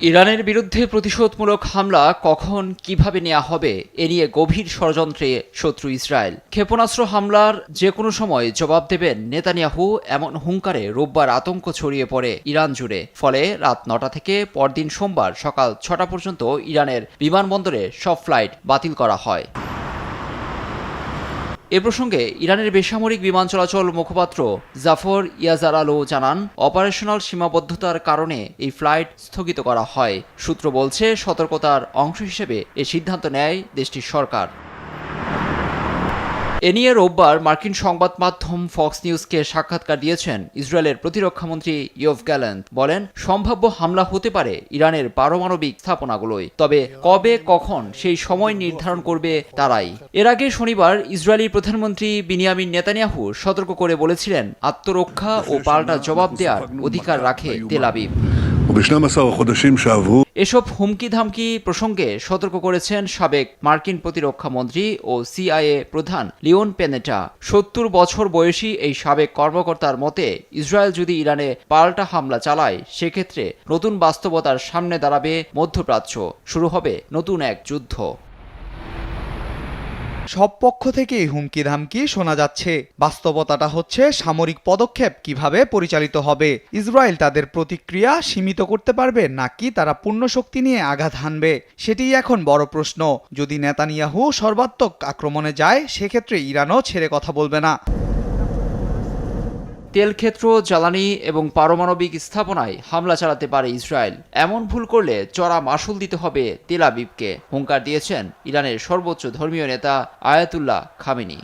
ইরানের বিরুদ্ধে প্রতিশোধমূলক হামলা কখন কীভাবে নেওয়া হবে, এ নিয়ে গভীর ষড়যন্ত্রে শত্রু ইসরায়েল। ক্ষেপণাস্ত্র হামলার যে কোনো সময় জবাব দেবেন নেতানিয়াহু, এমন হুঙ্কারে রোববার আতঙ্ক ছড়িয়ে পড়ে ইরান জুড়ে। ফলে রাত নটা থেকে পরদিন সোমবার সকাল ছটা পর্যন্ত ইরানের বিমানবন্দরে সব ফ্লাইট বাতিল করা হয়। এ প্রসঙ্গে ইরানের বেসামরিক বিমান চলাচল মুখপাত্র জাফর ইয়াজার আলো জানান, অপারেশনাল সীমাবদ্ধতার কারণে এই ফ্লাইট স্থগিত করা হয়। সূত্র বলছে, সতর্কতার অংশ হিসেবে এ সিদ্ধান্ত নেয় দেশটির সরকার। এ নিয়ে রোববার মার্কিন সংবাদ মাধ্যম ফক্স নিউজকে সাক্ষাৎকার দিয়েছেন ইসরায়েলের প্রতিরক্ষামন্ত্রী ইয়ফ গ্যালেন্ট। বলেন, সম্ভাব্য হামলা হতে পারে ইরানের পারমাণবিক স্থাপনাগুলোয়, তবে কবে, কখন সেই সময় নির্ধারণ করবে তারাই। এর আগে শনিবার ইসরায়েলি প্রধানমন্ত্রী বিনিয়ামিন নেতানিয়াহু সতর্ক করে বলেছিলেন, আত্মরক্ষা ও পাল্টা জবাব দেওয়ার অধিকার রাখে তেল এসব হুমকি ধামকি প্রসঙ্গে সতর্ক করেছেন সাবেক মার্কিন প্রতিরক্ষা মন্ত্রী ও সিআইএ প্রধান লিওন পেনেটা। সত্তর বছর বয়সী এই সাবেক কর্মকর্তার মতে, ইসরায়েল যদি ইরানে পাল্টা হামলা চালায়, সেক্ষেত্রে নতুন বাস্তবতার সামনে দাঁড়াবে মধ্যপ্রাচ্য। শুরু হবে নতুন এক যুদ্ধ। সব পক্ষ থেকেই হুমকি ধামকি শোনা যাচ্ছে। বাস্তবতাটা হচ্ছে সামরিক পদক্ষেপ কীভাবে পরিচালিত হবে, ইসরায়েল তাদের প্রতিক্রিয়া সীমিত করতে পারবে নাকি তারা পূর্ণ শক্তি নিয়ে আঘাত হানবে সেটি এখন বড় প্রশ্ন। যদি নেতানিয়াহু সর্বাত্মক আক্রমণে যায়, সেক্ষেত্রে ইরানও ছেড়ে কথা বলবে না। তেলক্ষেত্র, জ্বালানি এবং পারমাণবিক স্থাপনায় হামলা চালাতে পারে ইসরায়েল। এমন ভুল করলে চড়া মাসুল দিতে হবে তেল আবিবকে। হুঙ্কার দিয়েছেন ইরানের সর্বোচ্চ ধর্মীয় নেতা আয়াতুল্লাহ খামেনি।